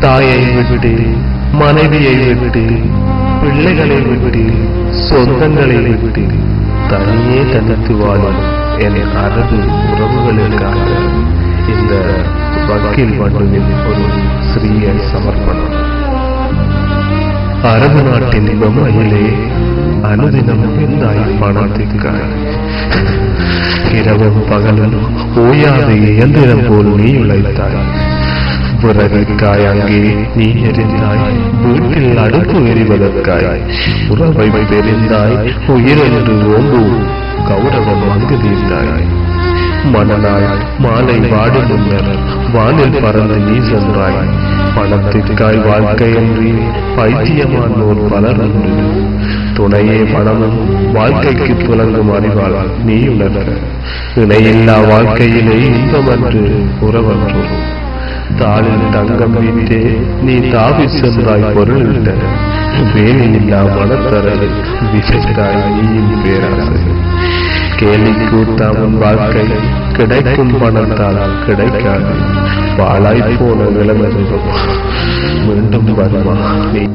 தாயை விட்டு மனைவியை விட்டு பிள்ளைகளை விட்டு சொந்தங்களை விட்டு தனியே தனித்து வாழும் என் அரபு உறவுகளுக்காக இந்த வக்கீல் மண்ணில் ஒரு சிறிய சமர்ப்பணம். அரபு நாட்டின் பொம்மையிலே அனுதினம் இருந்தாய் பணத்திற்காய். இரவும் பகலும் ஓயாது இயந்திரம் போல் நீ உழைத்தாய். பிறகுக்காய் அங்கே நீ எரிந்தாய். வீட்டில் அடுப்பு எரிவதற்காய். உறவை தெரிந்தாய் உயிர் என்று ஓம்பு கௌரவம் அங்கு தீர்ந்தாய். மணநாள் மாலை வாடு முன்னர் வானில் பறந்து நீ சென்றாய். பணத்திற்காய் வாழ்க்கையன்றி பைத்தியமானோர் பலர் உண்டு துணையே பணமும் வாழ்க்கைக்கு புலங்கும் அறிவால் நீ உணர்ந்த இணையில்லா வாழ்க்கையிலே இன்பமன்று உறவன்று. தாளில் தங்கம் வீட்டே நீ தாவி சென்றாய் பொருள் இட்ட வேலையில்லா மனத்தரல் விசைத்தாய் நீயின் பேராசை. கேலி கூத்தாமன் வாழ்க்கை கிடைக்கும் பணத்தால் கிடைக்காது. பாழாய் போன நிலைமை மீண்டும் வருமா? நீ